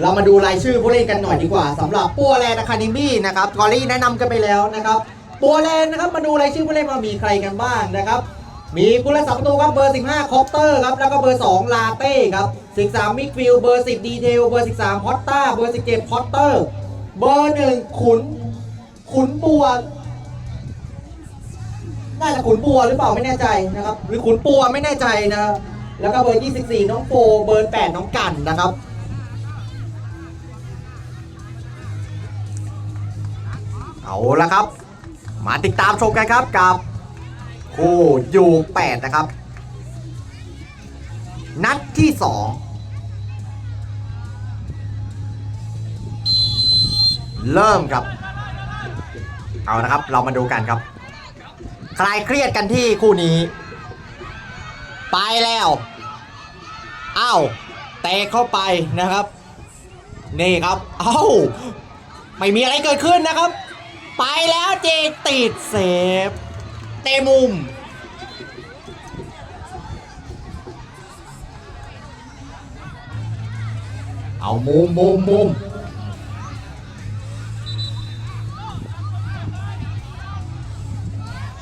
เรามาดูรายชื่อผู้เล่นกันหน่อยดีกว่าสำหรับปัวแลนด์อะคาเดมี่นะครับกอรี่แนะนำกันไปแล้วนะครับปัวแลนด์นะครับมาดูรายชื่อผู้เล่นว่ามีใครกันบ้างนะครับ มีผู้เล่นสามประตูครับเบอร์ 15คอปเตอร์ครับแล้วก็เบอร์ 2 ลาเต้ครับ 13 มิกฟิลเบอร์ 10 ดีเทล เบอร์ 13 พอตต้า เบอร์ 17 พอตเตอร์ เบอร์ 1 ขุน ขุนบัวน่าจะขุนบัวหรือเปล่าไม่แน่ใจนะครับ หรือขุนปัวไม่แน่ใจนะครับแล้วก็เบอร์ 24 น้องโฟเบอร์ 8 น้องกันนะครับ เอาละครับ มาติดตามชมกันครับกับคู่ยู8นะครับ นัดที่2เริ่มครับ เอานะครับ เรามาดูกันครับ คลายเครียดกันที่คู่นี้ ไปแล้วอ้าวเตะเข้าไปนะครับ นี่ครับ เอ้า ไม่มีอะไรเกิดขึ้นนะครับ ไปแล้วเจติดเซฟเตะมุม เอามุมมุมมุม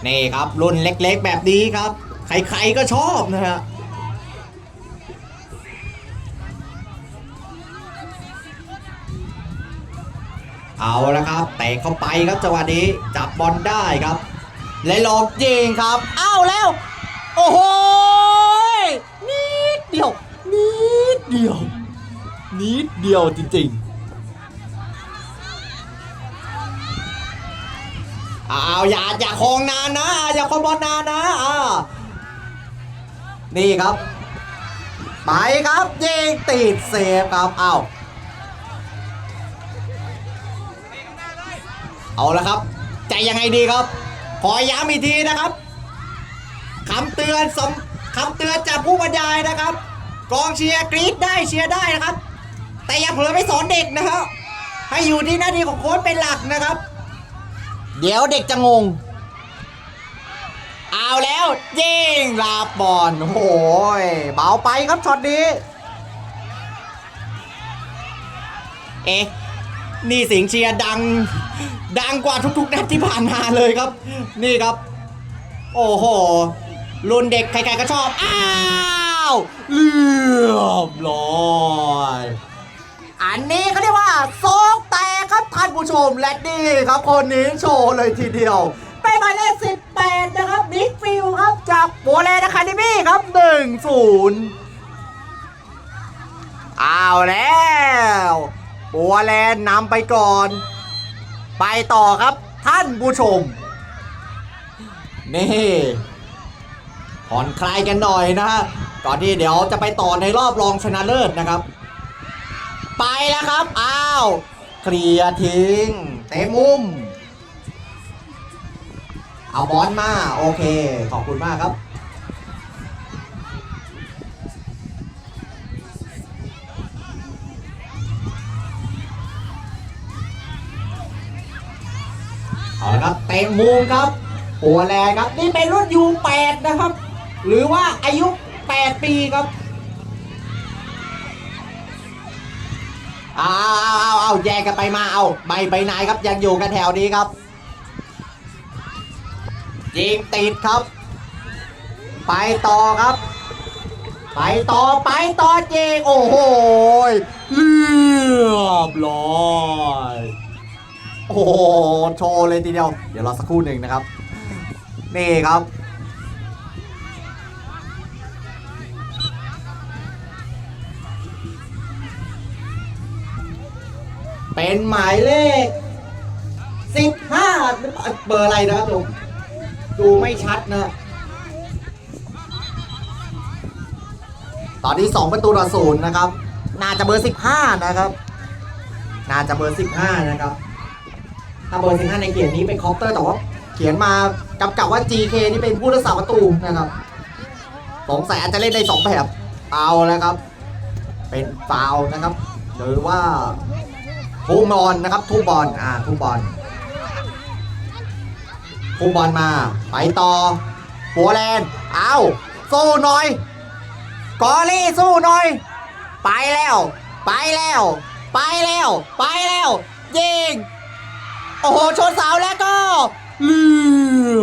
นี่ครับรุ่นเล็กๆแบบนี้ครับ ใครๆก็ชอบนะฮะ เอาละครับเตะเข้าไปครับจังหวะนี้จับบอลได้ครับและลองยิงครับอ้าวแล้ว โอ้โหยนิดเดียว นิดเดียว นิดเดียวจริงๆอ้าวอย่าอย่าคองนานนะอย่าคองบอลนานนะอ่านี่ครับ ไปครับยิงติดเซฟครับอ้าว เอาละครับใจยังไงดีครับ ขอย้ำอีกทีนะครับคำเตือนสำคำเตือนจากผู้บรรยายนะครับ กองเชียร์กรี๊ดได้เชียร์ได้นะครับ แต่อย่าเผลอไปสอนเด็กนะครับให้อยู่ที่หน้าที่ของโค้ชเป็นหลักนะครับ เดี๋ยวเด็กจะงง เอาแล้วยิงลาบอลโอ้โหยเบาไปครับช็อตนี้ เอ๊ะ นี่เสียงเชียร์ดัง ดังกว่าทุกๆนัดที่ผ่านมาเลยครับ นี่ครับ โอ้โหรุ่นเด็กใครๆก็ชอบ อ้าวเรียบร้อยอันนี้เขาเรียกว่าโซกแตกครับท่านผู้ชมและนี่ครับคนนี้โชว์เลยทีเดียว เป็นหมายเลข18นะครับบิ๊กฟิลครับจากโบเลนอะคาเดมี่ครับ1-0เอาแล้ว บัวแลนด์นำไปก่อน ไปต่อครับท่านผู้ชม นี่ผ่อนคลายกันหน่อยนะฮะก่อนที่เดี๋ยวจะไปต่อในรอบรองชนะเลิศนะครับ ไปแล้วครับ อ้าวเคลียร์ทิ้งเตะมุม เอาบอลมา โอเค ขอบคุณมากครับ เอาละครับเตะมุมครับหัวแรงครับนี่เป็นรุ่นยู8นะครับ หรือว่าอายุ8ปีครับเอาเอาเอาเอาแยกกันไปมาเอาไม่ไปไหนครับยังอยู่กันแถวนี้ครับยิงติดครับ ไปต่อครับ ไปต่อไปต่อเจงโอ้โหเรียบร้อยโอ้โหโชว์เลยทีเดียว เดี๋ยวรอสักครู่หนึ่งนะครับ นี่ครับ เป็นหมายเลข15เบอร์อะไรนะครับผมดูไม่ชัดนะตอนนี้2ประตูต่อศูนย์นะครับ น่าจะเบอร์15นะครับ น่าจะเบอร์15นะครับ ถ้าเบอร์สิบห้าในเขียนนี้เป็นคอปเตอร์แต่ว่าเขียนมากำกับว่า GK นี่เป็นผู้รักษาประตูนะครับสงสัยอาจจะเล่นได้สองแบบเอาแล้วครับ เป็นฟาวนะครับ หรือว่าทูบอลนะครับทูบอลอ่าทูบอลทูบอลมา ไปต่อโปแลนเอาสู้หน่อย กอรี่สู้หน่อย ไปแล้ว ไปแล้ว ไปแล้ว ไปแล้วยิง โอ้โหชนเสาแล้วก็เรี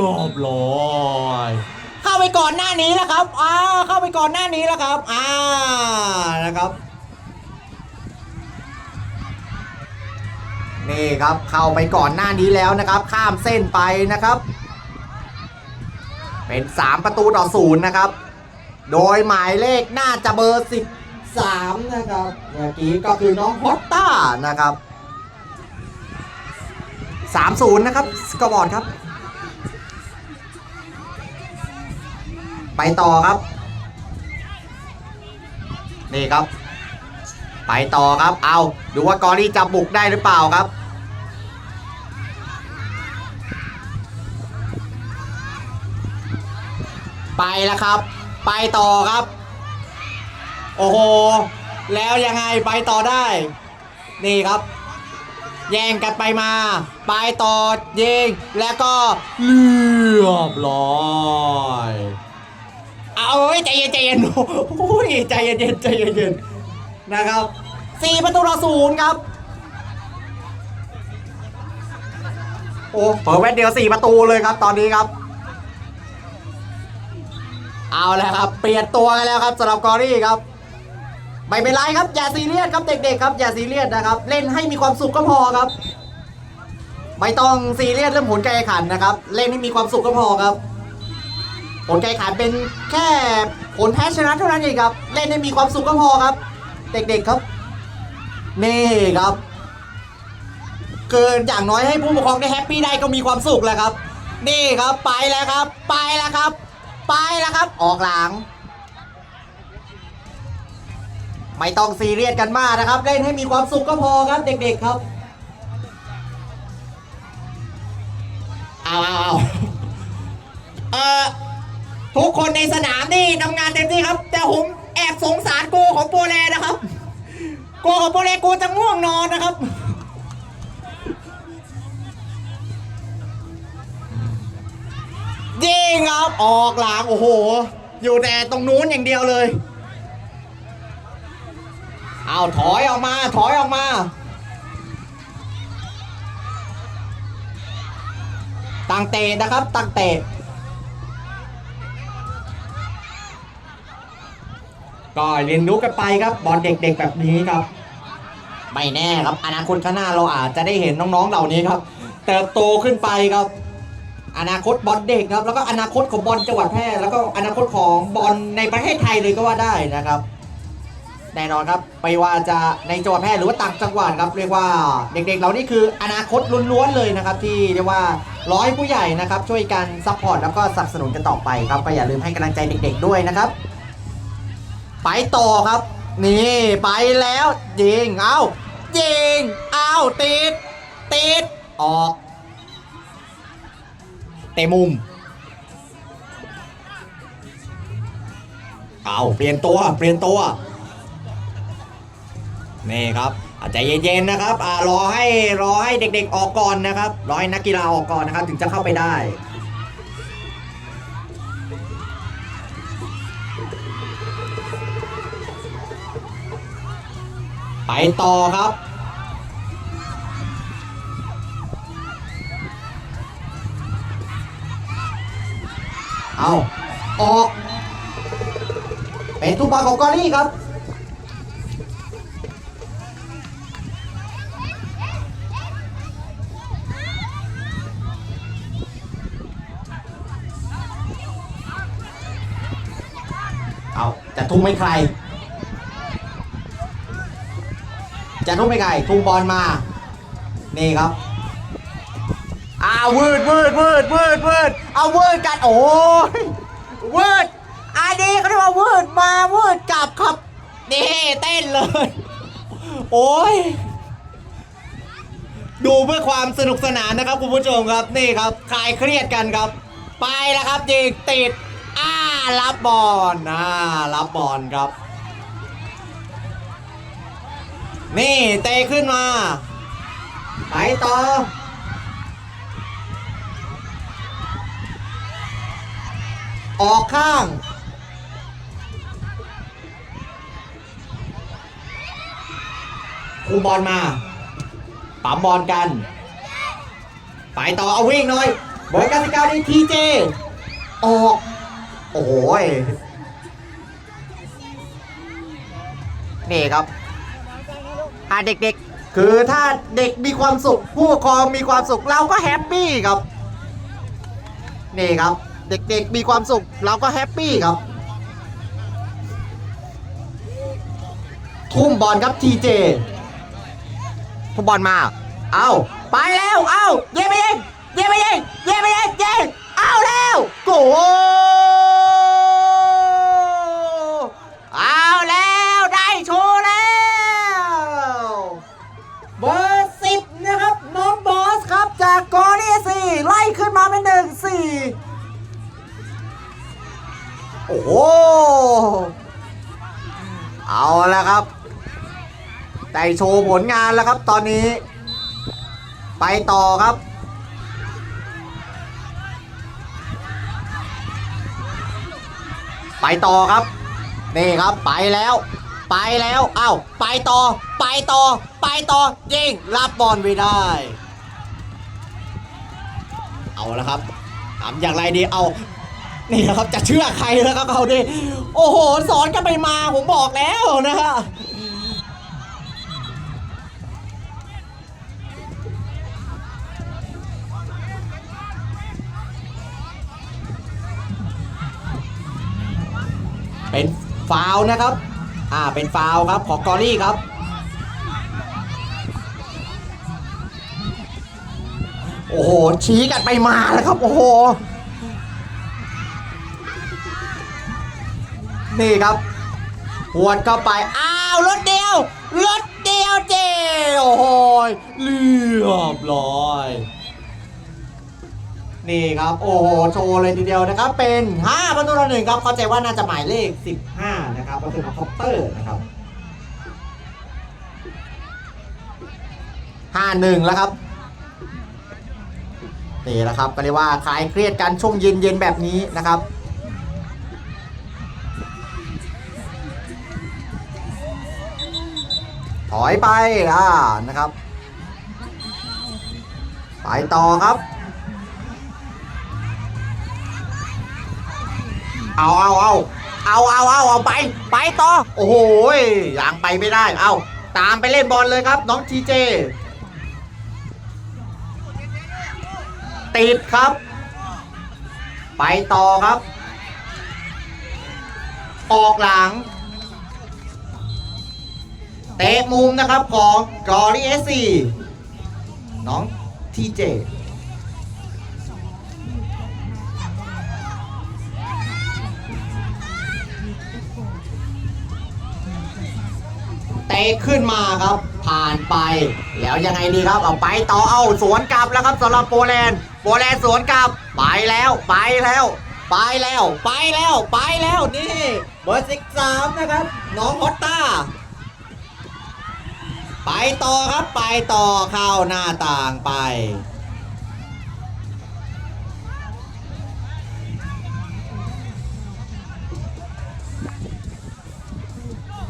ยบร้อยเข้าไปก่อนหน้านี้แล้วครับอ้าเข้าไปก่อนหน้านี้แล้วครับอ่านะครับ นี่ครับเข้าไปก่อนหน้านี้แล้วนะครับ ข้ามเส้นไปนะครับ เป็น 3 ประตูต่อศูนย์นะครับ โดยหมายเลขน่าจะเบอร์ 13 นะครับเมื่อกี้ก็คือน้องพอตต้านะครับ 3-0 นะครับสกอร์บอร์ดครับ ไปต่อครับ นี่ครับ ไปต่อครับ เอาดูว่ากอรี่จะบุกได้หรือเปล่าครับไปแล้วครับ ไปต่อครับ โอ้โห แล้วยังไงไปต่อได้ นี่ครับ แย่งกันไปมาไปต่อยิง แล้วก็เรียบร้อยเอาเอ้ยใจเย็นใจเย็นโอ้ยใจเย็นเย็นใจเย็นเย็นนะครับสี่ประตูต่อศูนย์ครับ โอ้เปิดแว่นเดียวสี่ประตูเลยครับตอนนี้ครับ เอาแล้วครับ เปลี่ยนตัวกันแล้วครับสำหรับกอรี่ครับ ไม่เป็นไรครับ อย่าซีเรียสครับเด็กๆครับอย่าซีเรียสนะครับ เล่นให้มีความสุขก็พอครับ ไม่ต้องซีเรียสเรื่องผลการแข่งขันนะครับ เล่นให้มีความสุขก็พอครับ ผลการแข่งขันเป็นแค่ผลแพ้ชนะเท่านั้นเองครับ เล่นให้มีความสุขก็พอครับ เด็กๆครับนี่ครับ เกินอย่างน้อยให้ผู้ปกครองได้แฮปปี้ได้ก็มีความสุขแล้วครับ นี่ครับไปแล้วครับ ไปแล้วครับ ไปแล้วครับ ออกหลัง ไม่ต้องซีเรียสกันมากนะครับ เล่นให้มีความสุขก็พอครับเด็กๆครับเอาเอาเอ่อทุกคนในสนามนี่ทำงานเต็มที่ครับ แต่ผมแอบสงสารโกของโปแลนะครับ โกของโปแลโกจะง่วงนอนนะครับยิงครับออกหลังโอ้โห อยู่แต่ตรงนู้นอย่างเดียวเลยาถอยออกมาถอยออกมา ตั้งเตะนะครับ ตั้งเตะก็เรียนรู้กันไปครับบอลเด็กๆแบบนี้ครับ ไม่แน่ครับอนาคตข้างหน้าเราอาจจะได้เห็นน้องๆเหล่านี้ครับ เติบโตขึ้นไปครับ อนาคตบอลเด็กครับ แล้วก็อนาคตของบอลจังหวัดแพร่แล้วก็อนาคตของบอลในประเทศไทยเลยก็ว่าได้นะครับ แน่นอนครับไม่ว่าจะในจังหวัดแพร่หรือว่าต่างจังหวัดครับเรียกว่าเด็กๆเรานี่คืออนาคตล้วนๆเลยนะครับ ที่เรียกว่าร้อยผู้ใหญ่นะครับ ช่วยกันซัพพอร์ตแล้วก็สนับสนุนกันต่อไปครับก็อย่าลืมให้กำลังใจเด็ก ๆด้วยนะครับ ไปต่อครับ นี่ไปแล้วยิงเอายิงเอาติดติดออกเตะมุมเอาเปลี่ยนตัวเปลี่ยนตัว นี่ครับอาใจเย็นๆนะครับอ่ารอให้รอให้เด็กๆออกก่อนนะครับรอให้นักกีฬาออกก่อนนะครับ ถึงจะเข้าไปได้ไปต่อครับ เอาออก เป็นทุกบอลของกอรี่ครับ ทุ่มให้ใคร จะทุ่มให้ใครทุ่มบอลมา นี่ครับอ้าววืดวืดวืดวืดวืดเอาวืดกันโอ้ยวืดอันนี้เขาเรียกว่าวืดมาวืดกลับครับนี่เต้นเลย โอ้ยดูเพื่อความสนุกสนานนะครับคุณผู้ชมครับนี่ครับคลายเครียดกันครับ ไปแล้วครับยิงติด รับบอลอ่ารับบอลครับ นี่เตะขึ้นมา ไปต่อ ออกข้างคุมบอลมาปั๊มบอลกัน ไปต่อเอาวิ่งหน่อยบอยกาสิกาดีทีเจ ออก อ้โหยนี่ครับอ่าเด็กๆ คือถ้าเด็กมีความสุข ผู้ปกครองมีความสุขเราก็แฮปปี้ครับ นี่ครับ เด็กๆมีความสุขเราก็แฮปปี้ครับ ทุ่มบอลครับทีเจทุ่มบอลมา เอาไปแล้ว เอาเย่ไปเองเย่ไปเองเย่ไปเองเย่เอาแล้วโกเไล่ขึ้นมาเป็นหนึ่งสี่โอ้โห เอาแล้วครับได้โชว์ผลงานแล้วครับตอนนี้ ไปต่อครับ ไปต่อครับ นี่ครับไปแล้ว ไปแล้ว เอ้า ไปต่อ ไปต่อ ไปต่อยิงรับบอลไม่ได้ เอาแล้วครับทำอย่างไรดีเอานี่นะครับจะเชื่อใครแล้วครับเขาดิโอ้โหสอนกันไปมาผมบอกแล้วนะฮะเป็นฟาวนะครับ อ่าเป็นฟาวครับของกอรี่ครับ โอ้โห ชี้กันไปมาแล้วครับ โอ้โห นี่ครับหวดเข้าไป อ้าวรถเดียว รถเดียวเจโอ้โหยเรียบร้อย นี่ครับ โอ้โห โชว์เลยทีเดียวนะครับ เป็น5ประตูต่อหนึ่งครับ เข้าใจว่าน่าจะหมายเลข 15 นะครับก็คือของคอปเตอร์นะครับ 5-1 แล้วครับ นี่แหละครับก็เรียกว่าคลายเครียดกันช่วงเย็นๆแบบนี้นะครับถอยไปอ่านะครับ ไปต่อครับ เอาเอาเอาเอาเอาเอาเอาไป ไปต่อ โอ้โหยยังไปไม่ได้ เอาตามไปเล่นบอลเลยครับ น้องทีเจ ติดครับ ไปต่อครับ ออกหลัง เตะมุมนะครับของกอริเอซีน้องทีเจเตะขึ้นมาครับ ผ่านไป แล้วยังไงดีครับ เอาไปต่อเอาสวนกลับแล้วครับสำหรับโปแลนด์ โปแลนสวนกลับไปแล้วไปแล้ว ไปแล้วไปแล้วไปแล้วนี่เบอร์สิบสามนะครับ น้องฮอตตาไปต่อครับไปต่อเข้าหน้าต่างไป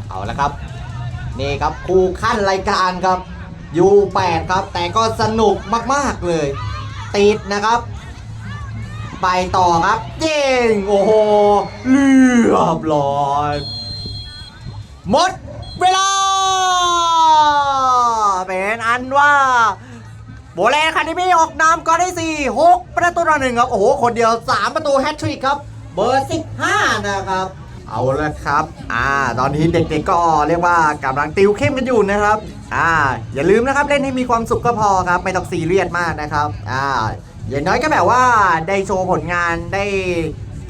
เอาละครับ นี่ครับคู่ขั้นรายการครับยู8ครับ แต่ก็สนุกมาก ๆ เลย ติดนะครับไปต่อครับเย้งโอ้โหเรียบร้อยหมดเวลา เป็นอันว่า โบแลนด์คาเดมี่ออกนำก็ได้4 6 ประตูต่อหนึ่งครับ โอ้โห คนเดียว 3 ประตูแฮตทริกครับ เบอร์ 15 นะครับ เอาละครับ อ่า ตอนนี้เด็กๆก็เรียกว่ากำลังติวเข้มกันอยู่นะครับ อ่า อย่าลืมนะครับเล่นให้มีความสุขก็พอครับ ไม่ต้องซีเรียสมากนะครับ อ่า อย่างน้อยก็แบบว่าได้โชว์ผลงานได้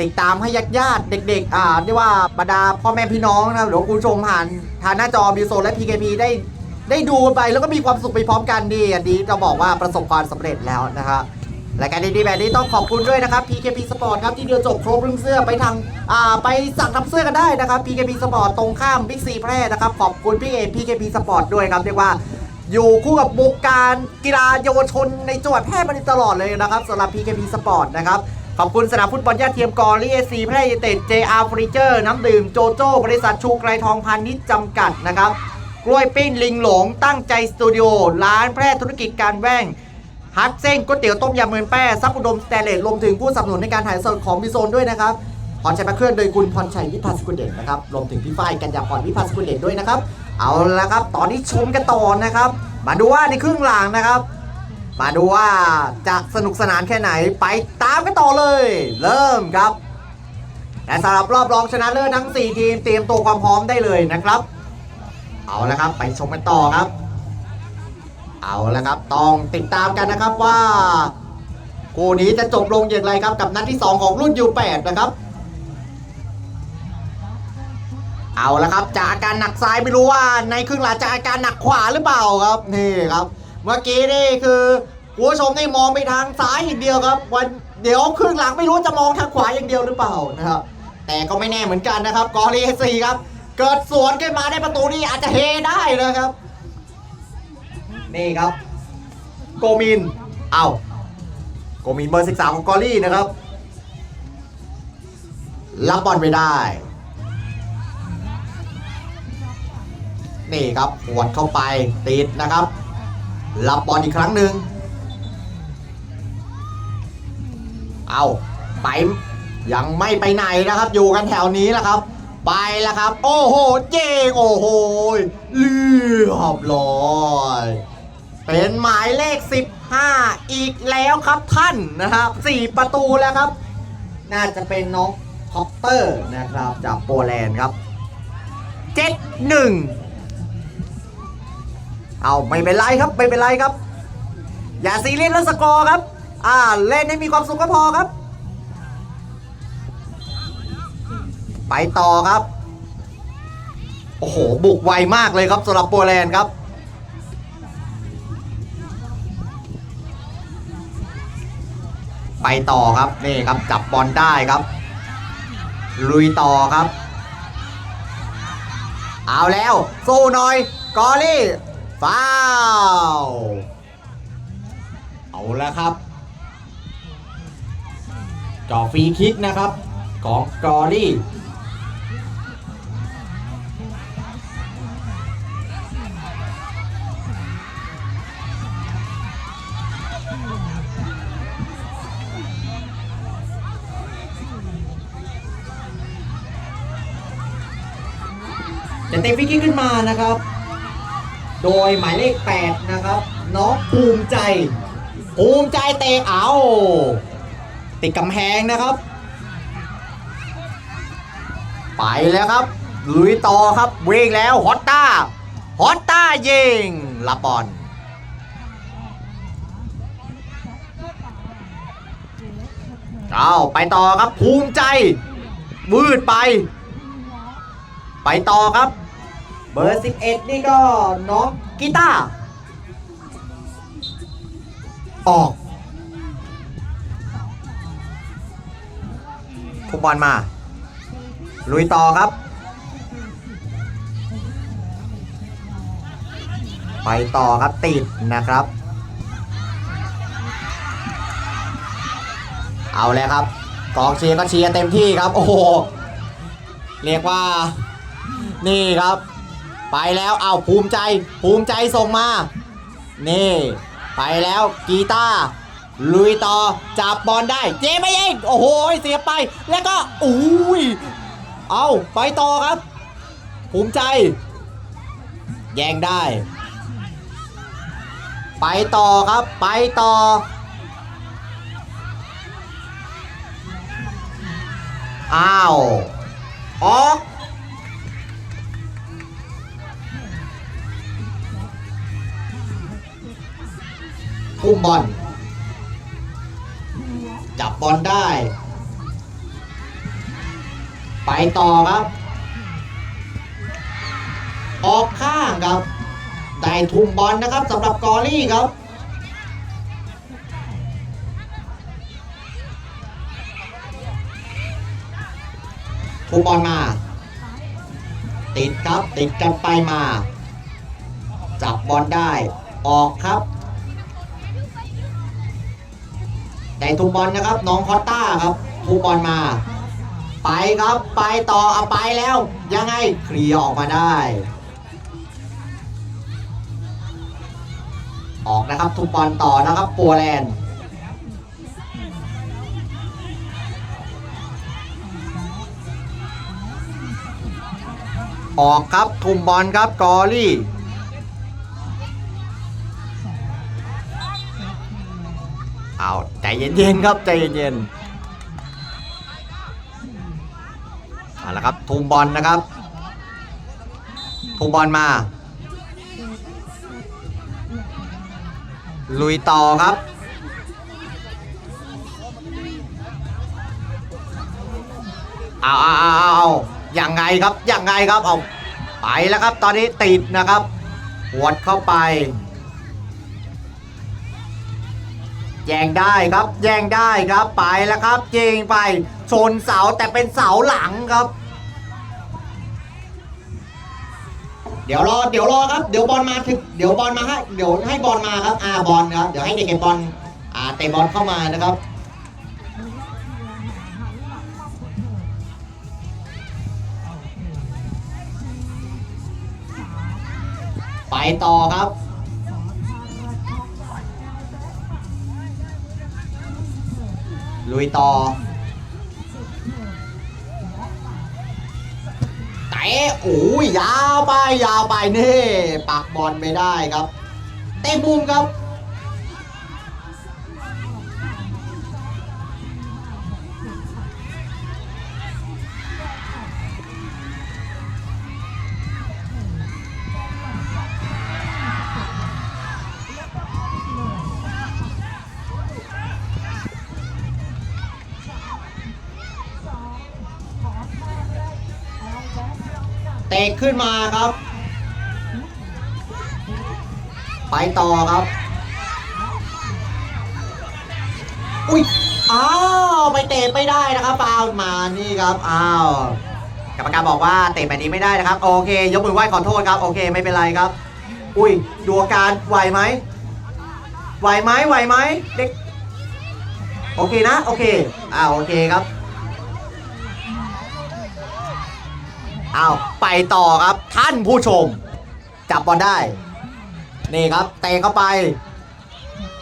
ติดตามให้ญาติญาติๆเด็ก ๆ อ่าเรียกว่าบรรดาพ่อแม่พี่น้องนะหรือคุณชมผ่านทางหน้าจอบิวโซและ PKP ได้ได้ดูไปแล้วก็มีความสุขไปพร้อมกันดีอันนี้จะบอกว่าประสบความสำเร็จแล้วนะครับ รายการดีๆแบบนี้ต้องขอบคุณด้วยนะครับ PKP Sport ครับ ที่เดียวจบครบเรื่องเสื้อไปทางอ่าไปสั่งทำเสื้อกันได้นะครับ PKP Sport ตรงข้ามบิ๊กซีแพร่นะครับ ขอบคุณพี่เอ PKP Sport ด้วยครับเรียกว่าอยู่คู่กับวงการกีฬาเยาวชนในจังหวัดแพร่มาตลอดเลยนะครับสำหรับ PKP Sport นะครับขอบคุณสนามฟุตบอลยอดเทียมกอรีเอซีแพร่ยเต็ด JR เฟอร์นิเจอร์น้ำดื่มโจโจ้ บริษัทชูไกรทองพาณิชย์จำกัดนะครับกล้วยปิ้งลิงหลงตั้งใจสตูดิโอร้านแพร่ธุรกิจการแว่ง ฮักเส้นก๋วยเตี๋ยวต้มยำเมือนแป้ซับอุดมสแตเลสรวมถึงผู้สนับสนุนในการถ่ายสดของมิโซนด้วยนะครับพรชัยพระเครื่องโดยคุณพรชัยวิภาสกุลเด่นนะครับรวมถึงพี่ฝ้ายกัญญาพรวิภาสกุลเด่นด้วยนะครับ เอาละครับ ตอนนี้ชมกันต่อนะครับ มาดูว่าในครึ่งหลังนะครับ มาดูว่าจะสนุกสนานแค่ไหนไปตามกันต่อเลย เริ่มครับและสำหรับรอบรองชนะเลิศทั้ง 4 ทีมเตรียมตัวความพร้อมได้เลยนะครับ เอาละครับ ไปชมกันต่อครับ เอาละครับ ต้องติดตามกันนะครับว่าคู่นี้จะจบลงอย่างไรครับกับนัดที่ 2 ของรุ่น U8 นะครับ เอาละครับจากอาการหนักซ้ายไม่รู้ว่าในครึ่งหลังจะอาการหนักขวาหรือเปล่าครับนี่ครับ เมื่อกี้นี่คือผู้ชมนี่มองไปทางซ้ายอย่างเดียวครับวันเดี๋ยวครึ่งหลังไม่รู้จะมองทางขวาอย่างเดียวหรือเปล่านะครับแต่ก็ไม่แน่เหมือนกันนะครับกอรีเอซีครับ เกิดสวนขึ้นมาได้ประตูนี่อาจจะเฮได้นะครับ นี่ครับ โกมิน เอาโกมินเบอร์ 13 ของกอรี่นะครับ รับบอลไปได้ นี่ครับหวดเข้าไปติดนะครับ รับบอลอีกครั้งหนึ่ง เอาไปยังไม่ไปไหนนะครับ อยู่กันแถวนี้แหละครับไปแล้วครับ โอ้โห เจงโอ้โหเรียบร้อย เป็นหมายเลข 15 อีกแล้วครับท่านนะครับ4ประตูแล้วครับ น่าจะเป็นน้องคอปเตอร์นะครับจากโปแลนด์ครับ 7 1 เอาไม่เป็นไรครับไม่เป็นไรครับ อย่าซีเรียสเรื่องสกอร์ครับ อ่าเล่นให้มีความสุขก็พอครับ ไปต่อครับ โอ้โห บุกไวมากเลยครับสำหรับโปแลนด์ครับ ไปต่อครับนี่ครับจับบอลได้ครับ ลุยต่อครับ เอาแล้วสู้หน่อยกอรี่ฟาวเอาแล้วครับจ่อฟรีคิกนะครับ ของกอรี่ จะเตะฟรีคิกขึ้นมานะครับ โดยหมายเลข 8 นะครับน้องภูมิใจ ภูมิใจเตะเอาติดกำแพงนะครับ ไปแล้วครับ ลุยต่อครับเวงแล้วฮอตตาฮอตตายิงรับบอลเอาไปต่อครับภูมิใจวืดไป ไปต่อครับ เบอร์ 11 นี่ก็น้องกีตาร์ออกทุกบอลมา ลุยต่อครับ ไปต่อครับติดนะครับ เอาเลยครับ กองเชียร์ก็เชียร์เต็มที่ครับ โอ้โห เรียกว่า นี่ครับ ไปแล้วเอาภูมิใจภูมิใจส่งมา นี่ ไปแล้วกีตาร์ลุยต่อจับบอลได้เจไม่เองโอ้โหเสียไปแล้วก็อุ้ยเอาไปต่อครับ ภูมิใจ แย่งได้ ไปต่อครับไปต่ออ้าว ออก พุ่มบอล จับบอลได้ ไปต่อครับ ออกข้างครับ ได้ทุ่มบอลนะครับสำหรับกอรี่ครับทุ่มบอลมา ติดครับติดกันไปมา จับบอลได้ออกครับ แต่งถูบอลนะครับ น้องคอตต้าครับทูกบอลมา ไปครับไปต่อเอาไปแล้ว ยังไงเคลียออกมาได้ ออกนะครับทูกบอลต่อนะครับปัวแลนออกครับทุ่มบอลครับกอรี่ เอาใจเย็นๆครับใจเย็นๆเอาละครับทุมบอลนะครับทุมบอลมา ลุยต่อครับเอาเอาเอาเอาอายังไงครับอยังไงครับเอาไปแล้วครับตอนนี้ติดนะครับหวดเข้าไป แย่งได้ครับ แย่งได้ครับไปแล้วครับยิงไปชนเสาแต่เป็นเสาหลังครับ เดี๋ยวรอเดี๋ยวรอครับเดี๋ยวบอลมาถึงเดี๋ยวบอลมาให้เดี๋ยวให้บอลมาครับอ่าบอลครับเดี๋ยวให้เด็กเก็บบอลอ่าเตะบอลเข้ามานะครับไปต่อครับ ลุยต่อเตะโอ้ยยาวไปยาวไปนี่ปักบอลไม่ได้ครับ เตะมุมครับ ตะขึ้นมาครับ ไปต่อครับ อุ้ยอ้าวไปเตะไม่ได้นะครับฟาวล์มานี่ครับอ้าวกรรมการบอกว่าเตะแบบนี้ไม่ได้นะครับ โอเค ยกมือไหว้ขอโทษครับ โอเคไม่เป็นไรครับ อุ้ยดูอาการไหวไหมไหวไหมไหวไหมเด็กโอเคนะ โอเคอ่าโอเคครับ เอาไปต่อครับท่านผู้ชม จับบอลได้ นี่ครับเตะเข้าไป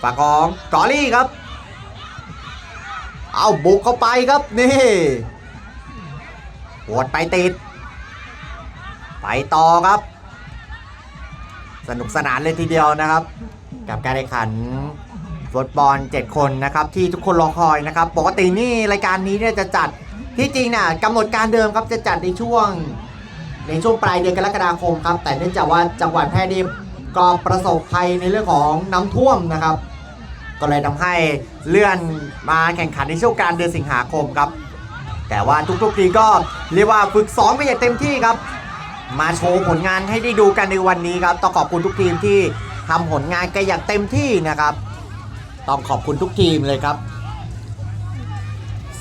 ฝากของกอรี่ครับ เอาบุกเข้าไปครับนี่หวดไปติด ไปต่อครับ สนุกสนานเลยทีเดียวนะครับ กับการแข่งขันฟุตบอล7คนนะครับที่ทุกคนรอคอยนะครับ ปกตินี่รายการนี้เนี่ยจะจัดที่จริงน่ะกำหนดการเดิมครับจะจัดในช่วง ในช่วงปลายเดือนกรกฎาคมครับ แต่เนื่องจากว่าจังหวัดแพร่นี่ก็ประสบภัยในเรื่องของน้ำท่วมนะครับ ก็เลยทำให้เลื่อนมาแข่งขันในช่วงกลารเดือนสิงหาคมครับ แต่ว่าทุกๆทีก็เรียกว่าฝึกซ้อมกันอย่างเต็มที่ครับ มาโชว์ผลงานให้ได้ดูกันในวันนี้ครับต้องขอบคุณทุกทีมที่ทำผลงานกันอย่างเต็มที่นะครับ ต้องขอบคุณทุกทีมเลยครับ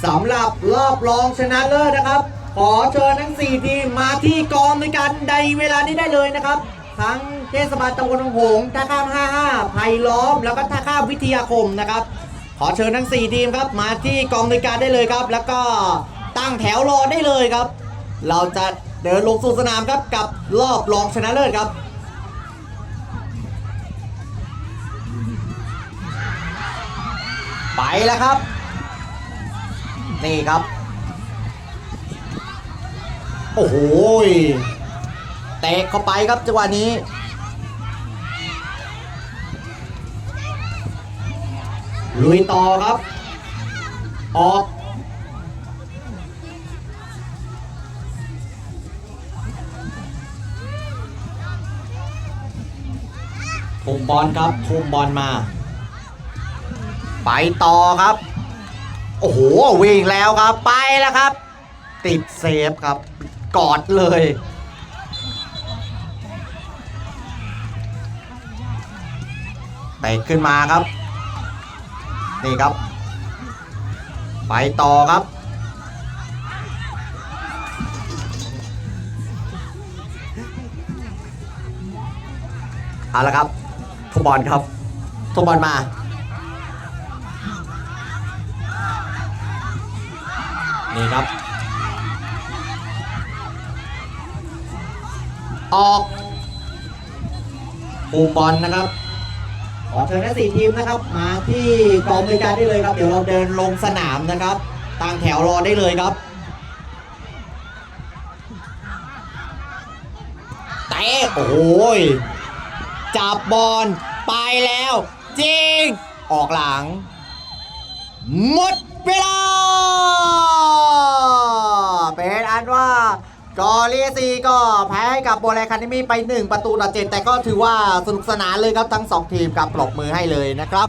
สำหรับรอบรองชนะเลิศนะครับ ขอเชิญทั้ง 4 ทีมมาที่กองในการในเวลานี้ได้เลยนะครับ ทั้งเทศบาลตำบลหนองหงท่าข้าม 55ไผ่ล้อม แล้วก็ท่าข้ามวิทยาคมนะครับ ขอเชิญทั้ง 4 ทีมครับ มาที่กองในการได้เลยครับ แล้วก็ตั้งแถวรอได้เลยครับ เราจะเดินลงสู่สนามครับกับรอบรองชนะเลิศครับไปแล้วครับ นี่ครับ โอ้โหยเตะเข้าไปครับจังหวะนี้ ลุยต่อครับ ออกทุ่มบอลครับทุ่มบอลมา ไปต่อครับ โอ้โห วิ่งแล้วครับ ไปแล้วครับ ติดเซฟครับ กอดเลยเตะขึ้นมาครับ นี่ครับ ไปต่อครับ เอาละครับทุบบอลครับทุบบอลมานี่ครับ ออกปูบอลนะครับ ขอเชิญทั้งสี่ทีมนะครับ มาที่กองบริการได้เลยครับ เดี๋ยวเราเดินลงสนามนะครับตั้งแถวรอได้เลยครับเตะโอ้ยจับบอลไปแล้ว จริง ออกหลัง หมดเวลา เป็นอันว่า กอเลียซีก็แพ้ให้กับโบแลคานิมีไป 1 ประตูต่อเจ็ดแต่ก็ถือว่าสนุกสนานเลยครับทั้ง 2 ทีมกับปรบมือให้เลยนะครับ